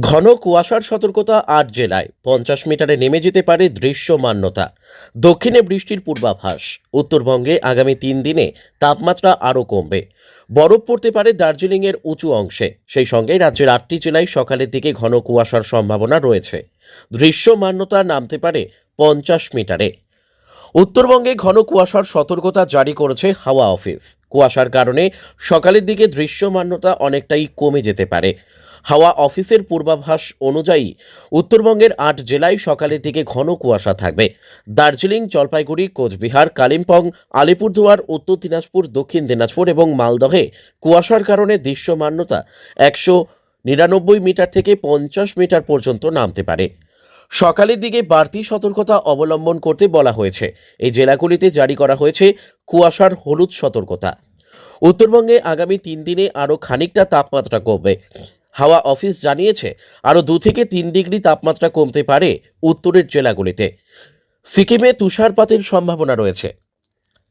ঘন কুয়াশার সতর্কতা আট জেলায়। পঞ্চাশ মিটারে নেমে যেতে পারে দৃশ্যমান্যতা। দক্ষিণে বৃষ্টির পূর্বাভাস। উত্তরবঙ্গে আগামী তিন দিনে তাপমাত্রা আরও কমবে। বরফ পড়তে পারে দার্জিলিংয়ের উঁচু অংশে। সেই সঙ্গে রাজ্যের আটটি জেলায় সকালের দিকে ঘন কুয়াশার সম্ভাবনা রয়েছে। দৃশ্যমান্যতা নামতে পারে পঞ্চাশ মিটারে। উত্তরবঙ্গে ঘন কুয়াশার সতর্কতা জারি করেছে হাওয়া অফিস। কুয়াশার কারণে সকালের দিকে দৃশ্যমান্যতা অনেকটাই কমে যেতে পারে। হাওয়া অফিসের পূর্বাভাস অনুযায়ী উত্তরবঙ্গের আট জেলায় সকালের দিকে ঘন কুয়াশা থাকবে। দার্জিলিং, জলপাইগুড়ি, কোচবিহার, কালিম্পং, আলিপুরদুয়ার, উত্তর দিনাজপুর, দক্ষিণ দিনাজপুর এবং মালদহে কুয়াশার কারণে দৃশ্যমান্যতা একশো নিরানব্বই মিটার থেকে পঞ্চাশ মিটার পর্যন্ত নামতে পারে। সকালের দিকে বাড়তি সতর্কতা অবলম্বন করতে বলা হয়েছে। এই জেলাগুলিতে জারি করা হয়েছে কুয়াশার হলুদ সতর্কতা। উত্তরবঙ্গে আগামী তিন দিনে আরও খানিকটা তাপমাত্রা কমবে। হাওয়া অফিস জানিয়েছে, আরও দু থেকে তিন ডিগ্রি তাপমাত্রা কমতে পারে উত্তরের জেলাগুলিতে। সিকিমে তুষারপাতের সম্ভাবনা রয়েছে।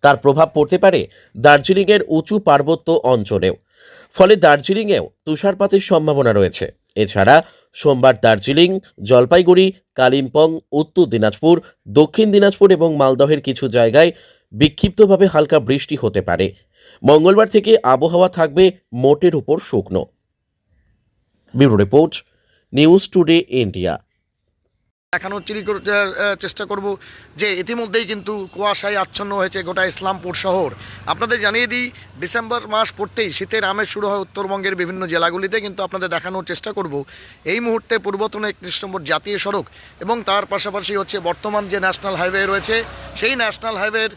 তার প্রভাব পড়তে পারে দার্জিলিংয়ের উঁচু পার্বত্য অঞ্চলেও। ফলে দার্জিলিংয়েও তুষারপাতের সম্ভাবনা রয়েছে। এছাড়া সোমবার দার্জিলিং, জলপাইগুড়ি, কালিম্পং, উত্তর দিনাজপুর, দক্ষিণ দিনাজপুর এবং মালদহের কিছু জায়গায় বিক্ষিপ্তভাবে হালকা বৃষ্টি হতে পারে। মঙ্গলবার থেকে আবহাওয়া থাকবে মোটের উপর শুকনো। Bureau report, news today India. দেখানোর চিরি চেষ্টা করব যে ইতিমধ্যেই কিন্তু কুয়াশায় আচ্ছন্ন হয়েছে গোটা ইসলামপুর শহর। আপনাদের জানিয়ে দিই, ডিসেম্বর মাস পড়তেই শীতের আমেজ শুরু হয় উত্তরবঙ্গের বিভিন্ন জেলাগুলিতে, কিন্তু আপনাদের দেখানোর চেষ্টা করব এই মুহূর্তে পূর্বতন একত্রিশ নম্বর জাতীয় সড়ক এবং তার পাশাপাশি হচ্ছে বর্তমান যে ন্যাশনাল হাইওয়ে রয়েছে, সেই ন্যাশনাল হাইওয়ের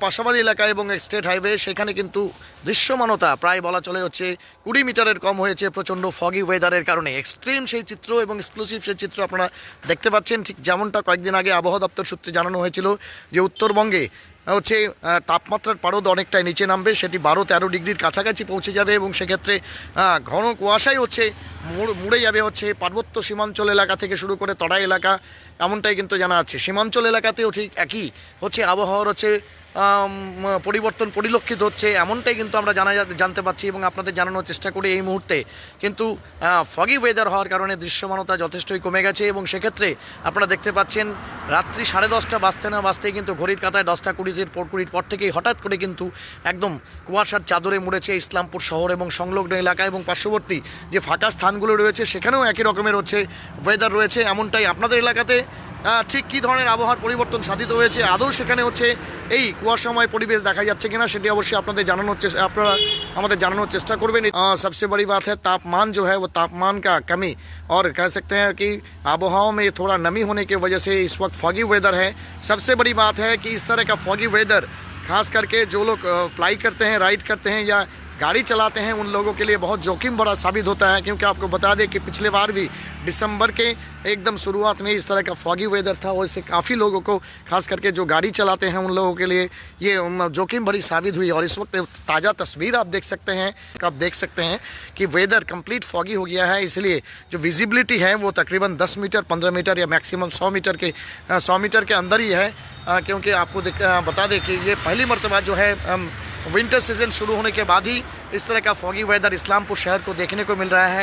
পাশাপাশি এলাকা এবং স্টেট হাইওয়ে, সেখানে কিন্তু দৃশ্যমানতা প্রায় বলা চলে হচ্ছে। কুড়ি মিটারের কম হয়েছে প্রচণ্ড ফগি ওয়েদারের কারণে। এক্সট্রিম সেই চিত্র এবং এক্সক্লুসিভ সেই চিত্র আপনারা দেখতে পাচ্ছেন। ঠিক যেমনটা কয়েকদিন আগে আবহাওয়া দপ্তর সূত্রে জানানো হয়েছিল যে উত্তরবঙ্গে হচ্ছে তাপমাত্রার পারদ অনেকটাই নিচে নামবে। সেটি বারো তেরো ডিগ্রির কাছাকাছি পৌঁছে যাবে এবং সেক্ষেত্রে ঘন কুয়াশাই হচ্ছে, মুড়- যাবে হচ্ছে পার্বত্য সীমাঞ্চল এলাকা থেকে শুরু করে তরাই এলাকা। এমনটাই কিন্তু জানা যাচ্ছে সীমাঞ্চল এলাকাতেও ঠিক একই হচ্ছে আবহাওয়ার হচ্ছে পরিবর্তন পরিলক্ষিত হচ্ছে, এমনটাই কিন্তু আমরা জানা জানতে পারছি এবং আপনাদের জানানোর চেষ্টা করি এই মুহূর্তে। কিন্তু ফগি ওয়েদার হওয়ার কারণে দৃশ্যমানতা যথেষ্টই কমে গেছে এবং সেক্ষেত্রে আপনারা দেখতে পাচ্ছেন, রাত্রি সাড়ে দশটা বাজতে না বাজতেই কিন্তু ঘড়ির কাতায় দশটা কুড়ির পর কুড়ির পর থেকেই হঠাৎ করে কিন্তু একদম কুয়াশার চাদরে মুড়েছে ইসলামপুর শহর এবং সংলগ্ন এলাকা এবং পার্শ্ববর্তী যে ফাঁকা স্থানগুলো রয়েছে, সেখানেও একই রকমের হচ্ছে ওয়েদার রয়েছে, এমনটাই আপনাদের এলাকাতে। ঠিক কী ধরনের আবহাওয়ার পরিবর্তন সাধিত হয়েছে আদৌ সেখানে হচ্ছে এই কুয়াশাময় পরিবেশ দেখা যাচ্ছে কিনা সেটি অবশ্যই আপনাদের জানানোর চেষ্টা আপনারা আমাদের জানানোর চেষ্টা করবেন আহ, सबसे बड़ी बात है तापमान जो है वो तापमान का कमी और कह सकते हैं कि आबोहवा में थोड़ा नमी होने की वजह से इस वक्त फॉगी वेदर है सबसे बड़ी बात है कि इस तरह का फॉगी वेदर खास करके जो लोग अप्लाई करते हैं राइड करते हैं या गाड़ी चलाते हैं, उन लोगों के लिए बहुत जोखिम भरा साबित होता है। क्योंकि आपको बता दें कि पिछले बार भी दिसंबर के एकदम शुरुआत में इस तरह का फॉगी वेदर था और इससे काफ़ी लोगों को, खास करके जो गाड़ी चलाते हैं, उन लोगों के लिए ये जोखिम भरी साबित हुई। और इस वक्त ताज़ा तस्वीर आप देख सकते हैं, आप देख सकते हैं कि वेदर कंप्लीट फॉगी हो गया है। इसलिए जो विजिबिलिटी है, वो तकरीबन 10 मीटर 15 मीटर या मैक्सिमम सौ मीटर के, सौ मीटर के अंदर ही है। क्योंकि आपको बता दें कि ये पहली मरतबा जो है विंटर सीज़न शुरू होने के बाद ही इस तरह का फॉगी वेदर इस्लामपुर शहर को देखने को मिल रहा है।